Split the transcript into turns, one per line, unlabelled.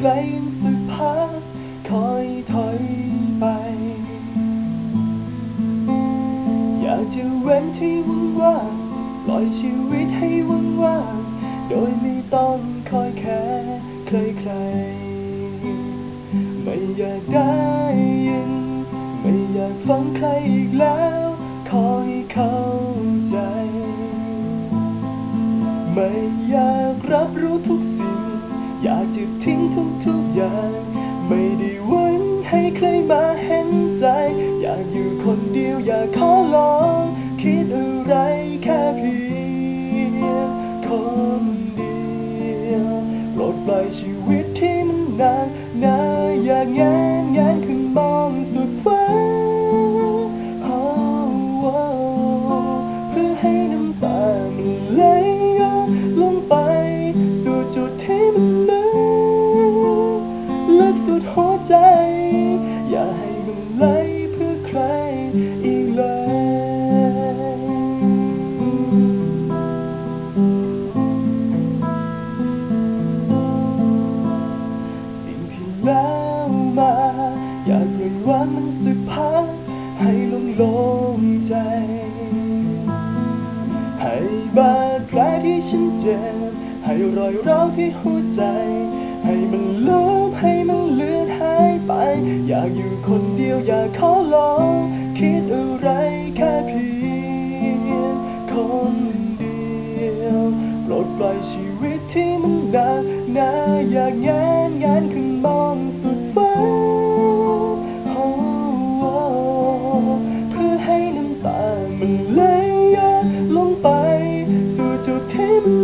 ไกลสักพักคอยถอยไป อยากจะเว้นที่ว่างๆปล่อยชีวิตให้ว่างๆโดยไม่ต้องคอยแค่ใครๆไม่อยากได้ยิน ไม่อยากฟังใครอีกแล้ว ขอให้เข้าใจ ไม่อยากรับรู้ทุก เห็นใจ อยากอยู่คนเดียวอยากขอลอง คิดอะไรแค่เพียงคนเดียวโปลดปล่อยชีวิตที่มันนาน มา อยากปล่อยวางมันสักพักให้ลงลงใจ ให้บาดแผลที่ฉันเจ็บ ให้รอยร้าวที่หัวใจ ให้มันลบให้มันเลือนหายไป อยากอยู่คนเดียวอยากขอลอง คิดอะไรแค่เพียงคนเดียวปรดปล่อยชีวิตที่มันหนานนาอยากแงนแงนขึ้นมอง สู่